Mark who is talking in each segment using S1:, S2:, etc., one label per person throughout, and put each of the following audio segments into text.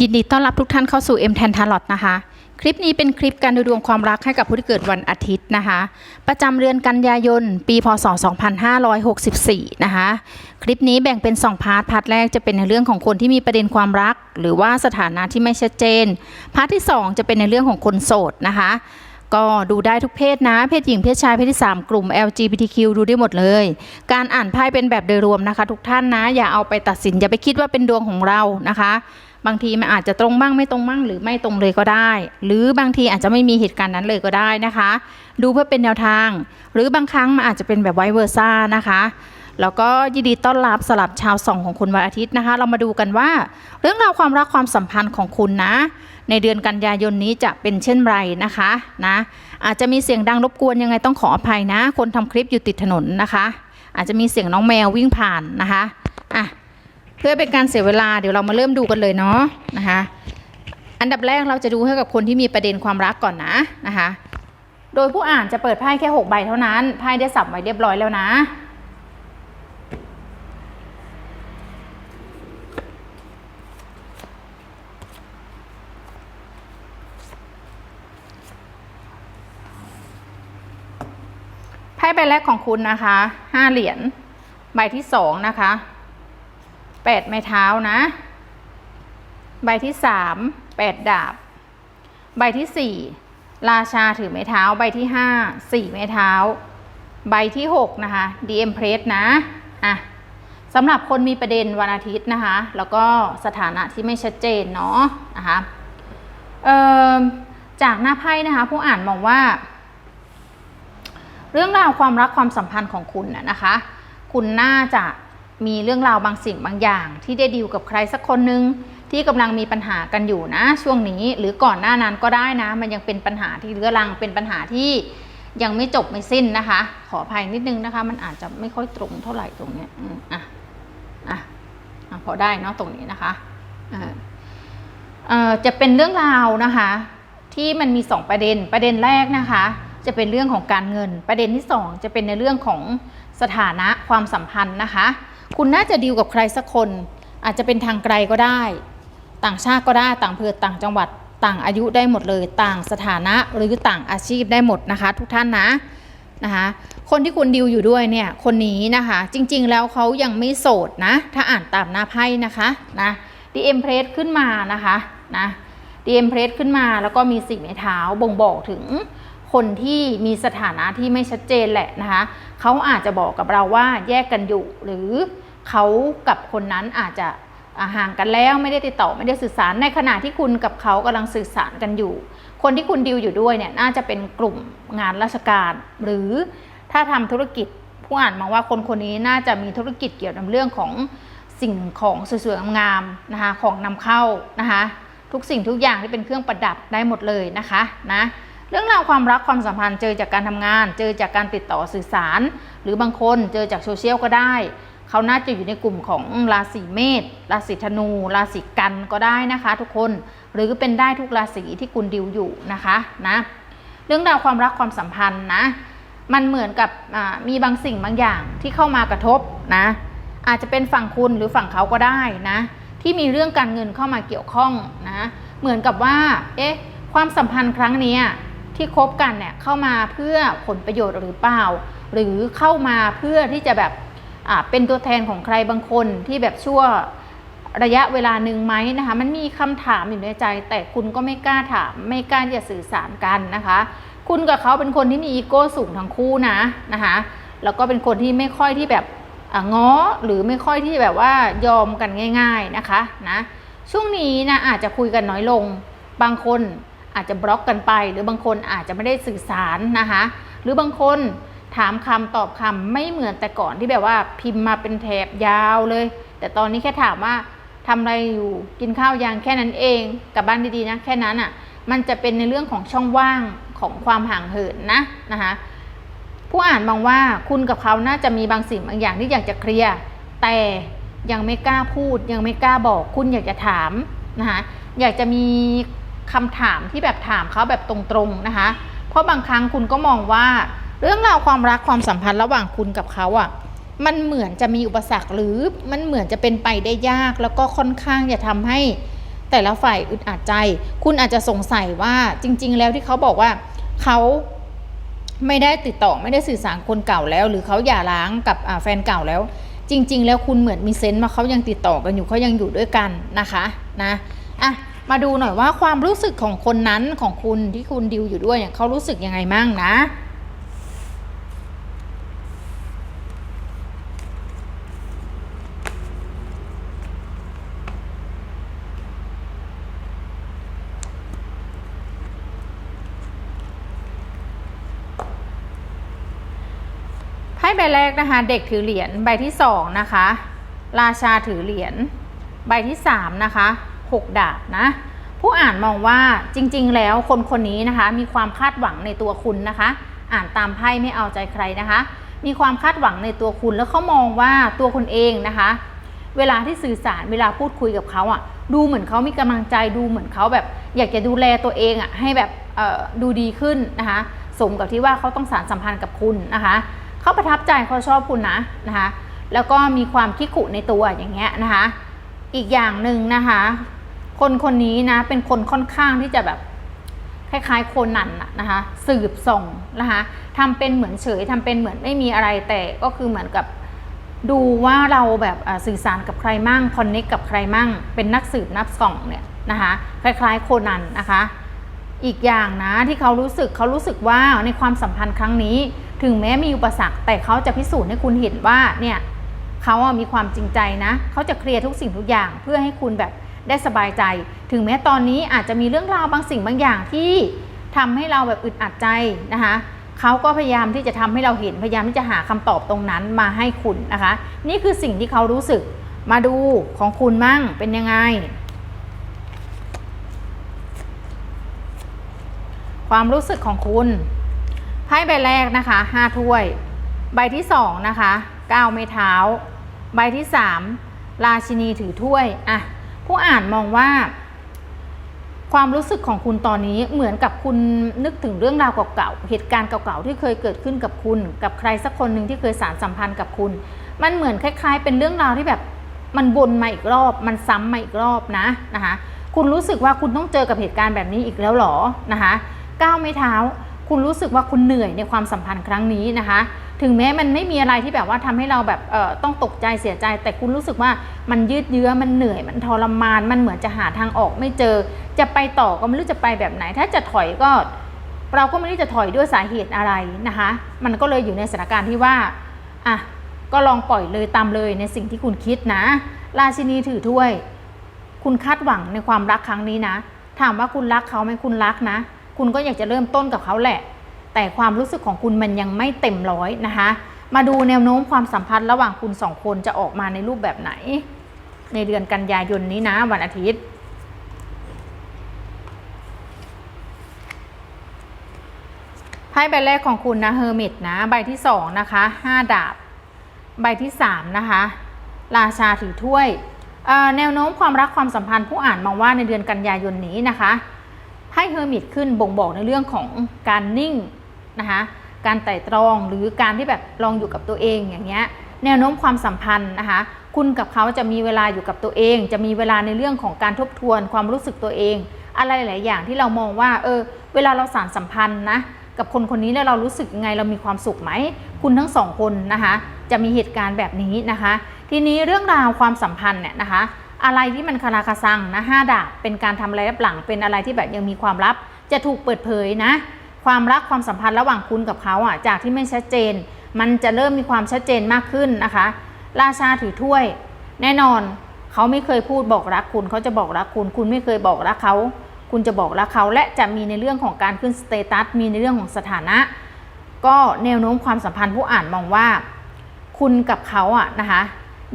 S1: ยินดีต้อนรับทุกท่านเข้าสู่ M แทนทาร์ลอตนะคะ คลิปนี้เป็นคลิปการดูดวงความรักให้กับผู้ที่เกิดวันอาทิตย์นะคะ ประจำเดือนกันยายน ปีพศ 2564 นะคะ คลิปนี้แบ่งเป็น 2 พาร์ท พาร์ทแรกจะเป็นในเรื่องของคนที่มีประเด็นความรัก หรือว่าสถานะที่ไม่ชัดเจน พาร์ทที่ 2 จะเป็นในเรื่องของคนโสดนะคะ ก็ดูได้ทุกเพศนะ เพศหญิงเพศชายเพศที่ 3 กลุ่ม LGBTQ ดูได้หมดเลย การอ่านไพ่เป็นแบบโดยรวมนะคะ ทุกท่านนะ อย่าเอาไปตัดสิน อย่าไปคิดว่าเป็นดวงของเรานะคะ บางทีมันอาจจะตรงบ้างไม่ตรงบ้างหรือไม่ตรงเลยก็ได้ หรือบางทีอาจจะไม่มีเหตุการณ์นั้นเลยก็ได้นะคะ ดูเพื่อเป็นแนวทาง หรือบางครั้งมันอาจจะเป็นแบบไวเวอร์ซ่านะคะ แล้วก็ยินดีต้อนรับสลับชาวสองของคุณวันอาทิตย์นะคะ เรามาดูกันว่า เรื่องราวความรักความสัมพันธ์ของคุณนะ ในเดือนกันยายนนี้จะเป็นเช่นไรนะคะนะอาจจะมีเสียงดังรบกวนยังไงต้องขออภัยนะ คนทำคลิปอยู่ติดถนนนะคะ อาจจะมีเสียงน้องแมววิ่งผ่านนะคะอะเพื่อเป็นการเสียเวลาเดี๋ยวเรามาเริ่มดูกันเลยเนาะนะคะ อันดับแรกเราจะดูให้กับคนที่มีประเด็นความรักก่อนนะนะคะ โดยผู้อ่านจะเปิดไพ่แค่ 6 ใบเท่านั้นไพ่ได้สับไว้เรียบร้อยแล้วนะ ใบแรกของคุณนะคะห้าเหรียญใบที่สองนะคะแปดไม้เท้านะ ใบที่สามแปดดาบ ใบที่สี่ราชาถือไม้เท้า ใบที่ห้าสี่ไม้เท้า ใบที่หกนะคะดีเอ็มเพรสนะอะสำหรับคนมีประเด็นวันอาทิตย์นะคะ แล้วก็สถานะที่ไม่ชัดเจนเนาะนะคะเอ่อจากหน้าไพ่นะคะ ผู้อ่านมองว่า เรื่องราวความรักความสัมพันธ์ของคุณนะนะคะ คุณน่าจะมีเรื่องราวบางสิ่งบางอย่าง ที่ได้ดีลกับใครสักคนหนึ่งที่กำลังมีปัญหากันอยู่นะ ช่วงนี้หรือก่อนหน้านั้นก็ได้นะ มันยังเป็นปัญหาที่เรื้อรังเป็นปัญหาที่ยังไม่จบไม่สิ้นนะคะ ขออภัยนิดนึงนะคะ มันอาจจะไม่ค่อยตรงเท่าไหร่ตรงเนี้ยอะอะอะพอได้เนาะตรงนี้นะคะเอ่อเอ่อจะเป็นเรื่องราวนะคะ ที่มันมีสองประเด็นประเด็นแรกนะคะ จะเป็นเรื่องของการเงิน ประเด็นที่สองจะเป็นในเรื่องของสถานะความสัมพันธ์นะคะ คุณน่าจะดีลกับใครสักคน อาจจะเป็นทางไกลก็ได้ ต่างชาติก็ได้ต่างอำเภอต่างจังหวัดต่างอายุได้หมดเลย ต่างสถานะหรือต่างอาชีพได้หมดนะคะ ทุกท่านนะนะคะคนที่คุณดิวอยู่ด้วยเนี่ยคนนี้นะคะ จริงๆแล้วเขายังไม่โสดนะ ถ้าอ่านตามหน้าไพ่นะคะนะดีเอ็มเพรสขึ้นมานะคะนะดีเอ็มเพรสขึ้นมาแล้วก็มีสิ่งไม้เท้าบ่งบอกถึง คนที่มีสถานะที่ไม่ชัดเจนแหละนะคะเขาอาจจะบอกกับเราว่าแยกกันอยู่ หรือเขากับคนนั้นอาจจะห่างกันแล้วไม่ได้ติดต่อไม่ได้สื่อสารในขณะที่คุณกับเขากำลังสื่อสารกันอยู่ คนที่คุณดิวอยู่ด้วยเนี่ยน่าจะเป็นกลุ่มงานราชการ หรือถ้าทำธุรกิจผู้อ่านมองว่าคนคนนี้น่าจะมีธุรกิจเกี่ยวกับเรื่องของสิ่งของสวยๆงามๆนะคะของนำเข้านะคะทุกสิ่งทุกอย่างที่เป็นเครื่องประดับได้หมดเลยนะคะนะ เรื่องราวความรักความสัมพันธ์เจอจากการทำงาน เจอจากการติดต่อสื่อสาร หรือบางคนเจอจากโซเชียลก็ได้ เขาน่าจะอยู่ในกลุ่มของราศีเมษราศีธนู ราศีกันก็ได้นะคะทุกคนหรือเป็นได้ทุกราศีที่คุณดิวอยู่นะคะนะเรื่องราวความรักความสัมพันธ์นะมันเหมือนกับมีบางสิ่งบางอย่างที่เข้ามากระทบนะอาจจะเป็นฝั่งคุณหรือฝั่งเขาก็ได้นะที่มีเรื่องการเงินเข้ามาเกี่ยวข้องนะเหมือนกับว่าเอ๊ะความสัมพันธ์ครั้งนี้ ที่คบกันเนี่ยเข้ามาเพื่อผลประโยชน์หรือเปล่า หรือเข้ามาเพื่อที่จะแบบอ่าเป็นตัวแทนของใครบางคนที่แบบชั่วระยะเวลาหนึ่งไหมนะคะมันมีคำถามอยู่ในใจ แต่คุณก็ไม่กล้าถามไม่กล้าจะสื่อสารกันนะคะ คุณกับเขาเป็นคนที่มีอีโก้สูงทั้งคู่นะนะคะแล้วก็เป็นคนที่ไม่ค่อยที่แบบอะง้อหรือไม่ค่อยที่แบบว่ายอมกันง่าย ๆนะคะนะช่วงนี้นะอาจจะคุยกันน้อยลงบางคน อาจจะบล็อกกันไป หรือบางคนอาจจะไม่ได้สื่อสารนะคะ หรือบางคนถามคำตอบคำไม่เหมือนแต่ก่อนที่แบบว่าพิมพ์มาเป็นแถบยาวเลย แต่ตอนนี้แค่ถามว่าทำอะไรอยู่กินข้าวยังแค่นั้นเองกลับบ้านดีๆนะแค่นั้นอะ่ะมันจะเป็นในเรื่องของช่องว่างของความห่างเหินนะนะคะผู้อ่านมองว่าคุณกับเขาน่าจะมีบางสิ่งบางอย่างที่อยากจะเคลียร์แต่ยังไม่กล้าพูดยังไม่กล้าบอก คุณอยากจะถามนะคะอยากจะมี คำถามที่แบบถามเขาแบบตรงๆนะคะ เพราะบางครั้งคุณก็มองว่า เรื่องราวความรักความสัมพันธ์ระหว่างคุณกับเขาอะ่ะมันเหมือนจะมีอุปสรรคหรือมันเหมือนจะเป็นไปได้ยาก แล้วก็ค่อนข้างจะทำให้แต่ละฝ่ายอึดอัดใจ คุณอาจจะสงสัยว่าจริง ๆ แล้วที่เขาบอกว่าเขาไม่ได้ติดต่อไม่ได้สื่อสารคนเก่าแล้ว หรือเขาหย่าร้างกับแฟนเก่าแล้ว จริง ๆ แล้วคุณเหมือนมีเซนต์มาเขายังติดต่อกันอยู่เขายังอยู่ด้วยกันนะคะนะอะ มาดูหน่อยว่าความรู้สึกของคนนั้นของคุณที่คุณดิวอยู่ด้วยเนี่ยเขารู้สึกยังไงมั่งนะไพ่ใบแรกนะคะ เด็กถือเหรียญใบที่สองนะคะ ราชาถือเหรียญใบที่สามนะคะ หกดาบนะ ผู้อ่านมองว่าจริงๆ แล้วคนคนนี้นะคะ มีความคาดหวังในตัวคุณนะคะ อ่านตามไพ่ไม่เอาใจใครนะคะ มีความคาดหวังในตัวคุณแล้วเขามองว่าตัวคุณเองนะคะ เวลาที่สื่อสารเวลาพูดคุยกับเขาอะ่ะ ดูเหมือนเขามีกำลังใจดูเหมือนเขาแบบ อยากจะดูแลตัวเองอะ่ะให้แบบดูดีขึ้นนะคะ สมกับที่ว่าเขาต้องสารสัมพันธ์กับคุณนะคะเขาประทับใจเขาชอบคุณนะนะคะ แล้วก็มีความคิดขุในตัวอย่างเงี้ยนะคะ อีกอย่างหนึ่งนะคะ คนคนนี้นะเป็นคนค่อนข้างที่จะแบบคล้ายๆโคนนันนะนะคะ สืบส่งนะคะทำเป็นเหมือนเฉยทำเป็นเหมือนไม่มีอะไรแต่ก็คือเหมือนกับดูว่าเราแบบสื่อสารกับใครมั่งคอนเน็กกับใครมั่ง เป็นนักสืบนักส่องเนี่ยนะคะคล้ายๆโคนันนะคะ อีกอย่างนะที่เขารู้สึกเขารู้สึกว่าในความสัมพันธ์ครั้งนี้ ถึงแม้มีอุปสรรค แต่เขาจะพิสูจน์ให้คุณเห็นว่าเนี่ยเขามีความจริงใจนะ เขาจะเคลียร์ทุกสิ่งทุกอย่างเพื่อให้คุณแบบ ได้สบายใจ ถึงแม้ตอนนี้อาจจะมีเรื่องราวบางสิ่งบางอย่างที่ทำให้เราแบบอึดอัดใจนะคะเขาก็พยายามที่จะทำให้เราเห็นพยายามที่จะหาคำตอบตรงนั้นมาให้คุณนะคะ นี่คือสิ่งที่เขารู้สึกมาดูของคุณมั่งเป็นยังไง ความรู้สึกของคุณไพ่ใบแรกนะคะห้าถ้วย ใบที่สองนะคะเก้าไม้เท้า ใบที่สามราชินีถือถ้วยอะ ผู้อ่านมองว่า ความรู้สึกของคุณตอนนี้เหมือนกับคุณนึกถึงเรื่องราวเก่าๆเหตุการณ์เก่าๆที่เคยเกิดขึ้นกับคุณ กับใครสักคนหนึ่งที่เคยสารสัมพันธ์กับคุณ มันเหมือนคล้าย ๆ เป็นเรื่องราวที่แบบมันวนมาอีกรอบ มันซ้ำมาอีกรอบนะนะคะคุณรู้สึกว่าคุณต้องเจอกับเหตุการณ์แบบนี้อีกแล้วหรอนะคะก้าวไม่เท้า คุณรู้สึกว่าคุณเหนื่อยในความสัมพันธ์ครั้งนี้นะคะ ถึงแม้มันไม่มีอะไรที่แบบว่าทำให้เราแบบเอ่อต้องตกใจเสียใจ แต่คุณรู้สึกว่ามันยืดเยื้อมันเหนื่อยมันทรมานมันเหมือนจะหาทางออกไม่เจอ จะไปต่อก็ไม่รู้จะไปแบบไหน ถ้าจะถอยก็ เราก็ไม่รู้จะถอยด้วยสาเหตุอะไรนะคะ มันก็เลยอยู่ในสถานการณ์ที่ว่าอะก็ลองปล่อยเลยตามเลยในสิ่งที่คุณคิดนะ ราชินีถือถ้วย คุณคาดหวังในความรักครั้งนี้นะ ถามว่าคุณรักเขาไหมคุณรักนะ คุณก็อยากจะเริ่มต้นกับเขาแหละ แต่ความรู้สึกของคุณมันยังไม่เต็มร้อยนะคะ มาดูแนวโน้มความสัมพันธ์ระหว่างคุณสองคนจะออกมาในรูปแบบไหน ในเดือนกันยายนนี้นะ วันอาทิตย์ไพ่ใบแรกของคุณนะเฮอร์มิตนะ ใบที่สองนะคะห้าดาบ ใบที่สามนะคะ ราชาถือถ้วย แนวโน้มความรักความสัมพันธ์ผู้อ่านมองว่าในเดือนกันยายนนี้นะคะไพ่เฮอร์มิตขึ้นบ่งบอกในเรื่องของการนิ่ง นะคะการไต่ตรองหรือการที่แบบลองอยู่กับตัวเองอย่างเงี้ยแนวโน้มความสัมพันธ์นะคะคุณกับเขาจะมีเวลาอยู่กับตัวเอง จะมีเวลาในเรื่องของการทบทวนความรู้สึกตัวเอง อะไรหลายอย่างที่เรามองว่าเออเวลาเราสารสัมพันธ์นะกับคนคนนี้แล้วเรารู้สึกยังไงเรามีความสุขไหม คุณทั้งสองคนนะคะจะมีเหตุการณ์แบบนี้นะคะ ทีนี้เรื่องราวความสัมพันธ์เนี่ยนะคะอะไรที่มันคาราคาซังนะห้าดาบเป็นการทำอะไรรับหลังเป็นอะไรที่แบบยังมีความลับจะถูกเปิดเผยนะ ความรักความสัมพันธ์ระหว่างคุณกับเขาอะจากที่ไม่ชัดเจน มันจะเริ่มมีความชัดเจนมากขึ้นนะคะ ราชาถือถ้วย แน่นอนเขาไม่เคยพูดบอกรักคุณ เขาจะบอกรักคุณ คุณไม่เคยบอกรักเขาคุณจะบอกรักเขาและจะมีในเรื่องของการขึ้นสเตตัสมีในเรื่องของสถานะ ก็แนวโน้มความสัมพันธ์ผู้อ่านมองว่า คุณกับเขาอะนะคะ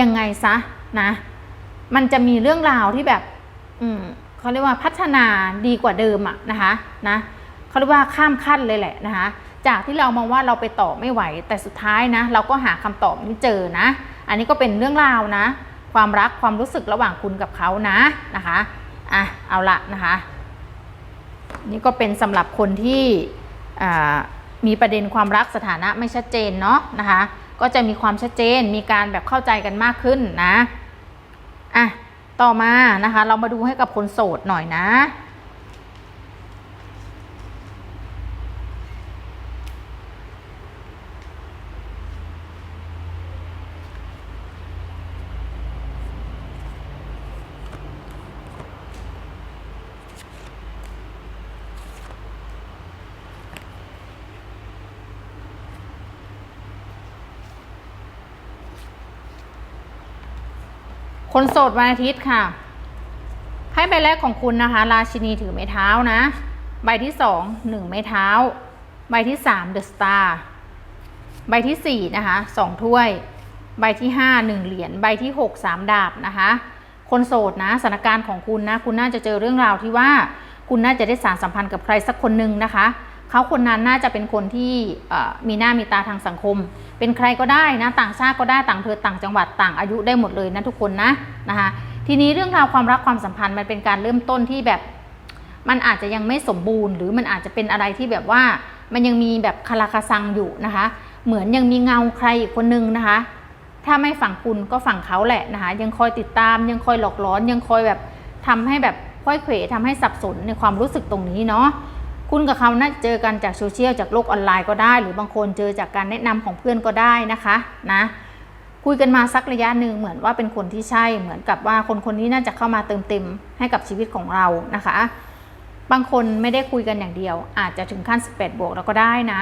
S1: ยังไงซะนะมันจะมีเรื่องราวที่แบบ อืมเขาเรียกว่าพัฒนาดีกว่าเดิมอะนะคะนะ เขาเรียกว่าข้ามขั้นเลยแหละนะคะ จากที่เรามองว่าเราไปต่อไม่ไหว แต่สุดท้ายนะ เราก็หาคำตอบไม่เจอนะ อันนี้ก็เป็นเรื่องราวนะ ความรักความรู้สึกระหว่างคุณกับเขานะนะคะอะเอาละนะคะ นี่ก็เป็นสำหรับคนที่มีประเด็นความรักสถานะไม่ชัดเจนเนาะนะคะ ก็จะมีความชัดเจนมีการแบบเข้าใจกันมากขึ้นนะอะต่อมานะคะ เรามาดูให้กับคนโสดหน่อยนะ คนโสดวันอาทิตย์ค่ะให้ใบแรกของคุณนะคะ ราชินีถือไม้เท้านะ ใบที่สองหนึ่งไม้เท้า ใบที่สามเดอะสตาร์ใบที่สี่นะคะสองถ้วย ใบที่ห้าหนึ่งเหรียญใบที่หกสามดาบนะคะ คนโสดนะสถานการณ์ของคุณนะ คุณน่าจะเจอเรื่องราวที่ว่า คุณน่าจะได้สารสัมพันธ์กับใครสักคนหนึ่งนะคะ เขาคนนั้นน่าจะเป็นคนที่มีหน้ามีตาทางสังคม เป็นใครก็ได้นะต่างชาติก็ได้ต่างเภอต่างจังหวัดต่างอายุได้หมดเลยนะทุกคนนะนะคะทีนี้เรื่องราวความรักความสัมพันธ์มันเป็นการเริ่มต้นที่แบบมันอาจจะยังไม่สมบูรณ์ หรือมันอาจจะเป็นอะไรที่แบบว่ามันยังมีแบบคาราคาซังอยู่นะคะ เหมือนยังมีเงาใครอีกคนนึงนะคะ ถ้าไม่ฝั่งคุณก็ฝั่งเขาแหละนะคะ ยังคอยติดตาม ยังคอยหลอกล้อน ยังคอยแบบทำให้แบบค่อยเขวทำให้สับสนในความรู้สึกตรงนี้เนาะ คุณกับเขาน่าจะเจอกันจากโซเชียลจากโลกออนไลน์ก็ได้ หรือบางคนเจอจากการแนะนำของเพื่อนก็ได้นะคะนะคุยกันมาสักระยะหนึ่งเหมือนว่าเป็นคนที่ใช่เหมือนกับว่าคนคนนี้น่าจะเข้ามาเติมเต็มให้กับชีวิตของเรานะคะ บางคนไม่ได้คุยกันอย่างเดียว อาจจะถึงขั้น 18 บวกแล้วก็ได้นะ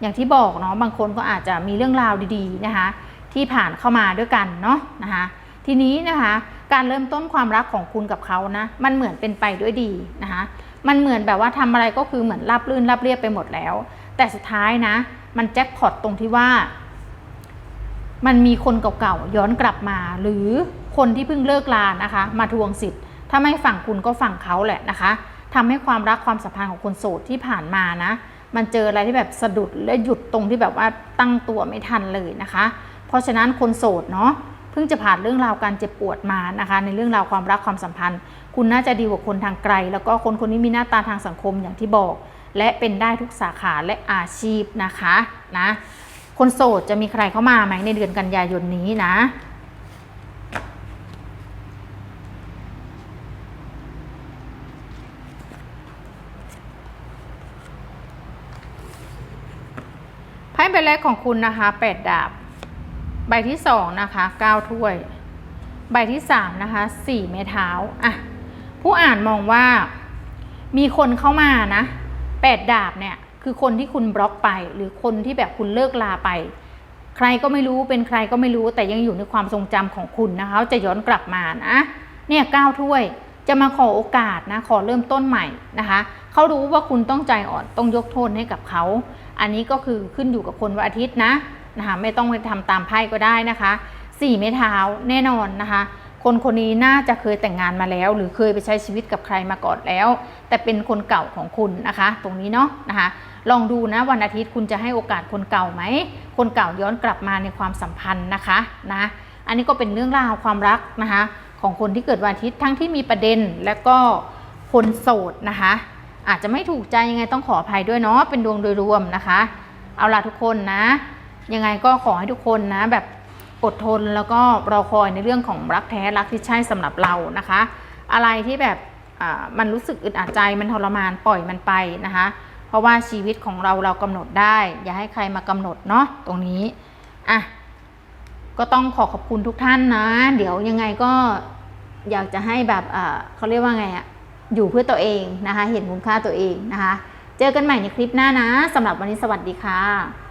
S1: อย่างที่บอกเนาะบางคนก็อาจจะมีเรื่องราวดีๆนะคะ ที่ผ่านเข้ามาด้วยกันเนาะนะคะทีนี้นะคะ การเริ่มต้นความรักของคุณกับเขานะมันเหมือนเป็นไปด้วยดีนะคะ มันเหมือนแบบว่าทำอะไรก็คือเหมือนราบรื่นราบเรียบไปหมดแล้ว แต่สุดท้ายนะ มันแจ็คพอตตรงที่ว่า มันมีคนเก่าๆย้อนกลับมา หรือคนที่เพิ่งเลิกลานะคะ มาทวงสิทธิ์ ถ้าไม่ฝั่งคุณก็ฝั่งเขาแหละนะคะทำให้ความรักความสัมพันธ์ของคนโสดที่ผ่านมานะ มันเจออะไรที่แบบสะดุดและหยุดตรงที่แบบว่าตั้งตัวไม่ทันเลยนะคะ เพราะฉะนั้นคนโสดเนาะเพิ่งจะผ่านเรื่องราวการเจ็บปวดมานะคะ ในเรื่องราวความรักความสัมพันธ์ คุณน่าจะดีกว่าคนทางไกล แล้วก็คนคนนี้มีหน้าตาทางสังคมอย่างที่บอก และเป็นได้ทุกสาขาและอาชีพนะคะนะคนโสดจะมีใครเข้ามาไหมในเดือนกันยายนนี้นะไพ่ใบแรกของคุณนะคะแปดดาบ ใบที่สองนะคะเก้าถ้วย ใบที่สามนะคะสี่ไม้เท้าอะ ผู้อ่านมองว่ามีคนเข้ามานะแปดดาบเนี่ยคือคนที่คุณบล็อกไป หรือคนที่แบบคุณเลิกลาไป ใครก็ไม่รู้เป็นใครก็ไม่รู้แต่ยังอยู่ในความทรงจำของคุณนะคะจะย้อนกลับมานะเนี่ยเก้าถ้วยจะมาขอโอกาสนะขอเริ่มต้นใหม่นะคะเขารู้ว่าคุณต้องใจอ่อนต้องยกโทษให้กับเขา อันนี้ก็คือขึ้นอยู่กับคนวันอาทิตย์นะนะคะไม่ต้องไปทำตามไพ่ก็ได้นะคะสี่ไม้เท้าแน่นอนนะคะ คนคนนี้น่าจะเคยแต่งงานมาแล้ว หรือเคยไปใช้ชีวิตกับใครมาก่อนแล้ว แต่เป็นคนเก่าของคุณนะคะ ตรงนี้เนาะนะคะ ลองดูนะวันอาทิตย์คุณจะให้โอกาสคนเก่าไหม คนเก่าย้อนกลับมาในความสัมพันธ์นะคะนะอันนี้ก็เป็นเรื่องราวความรักนะคะของคนที่เกิดวันอาทิตย์ทั้งที่มีประเด็นและก็คนโสดนะคะ อาจจะไม่ถูกใจยังไงต้องขออภัยด้วยเนาะเป็นดวงโดยรวมนะคะ เอาล่ะทุกคนนะ ยังไงก็ขอให้ทุกคนนะแบบ อดทนแล้วก็รอคอยในเรื่องของรักแท้รักที่ใช่สำหรับเรานะคะ อะไรที่แบบมันรู้สึกอึดอัดใจมันทรมานปล่อยมันไปนะคะ เพราะว่าชีวิตของเราเรากำหนดได้ อย่าให้ใครมากำหนดเนาะตรงนี้อะก็ต้องขอขอบคุณทุกท่านนะ เดี๋ยวยังไงก็อยากจะให้แบบเขาเรียกว่าไงอะอยู่เพื่อตัวเองนะคะ เห็นคุณค่าตัวเองนะคะ เจอกันใหม่ในคลิปหน้านะสำหรับวันนี้สวัสดีค่ะ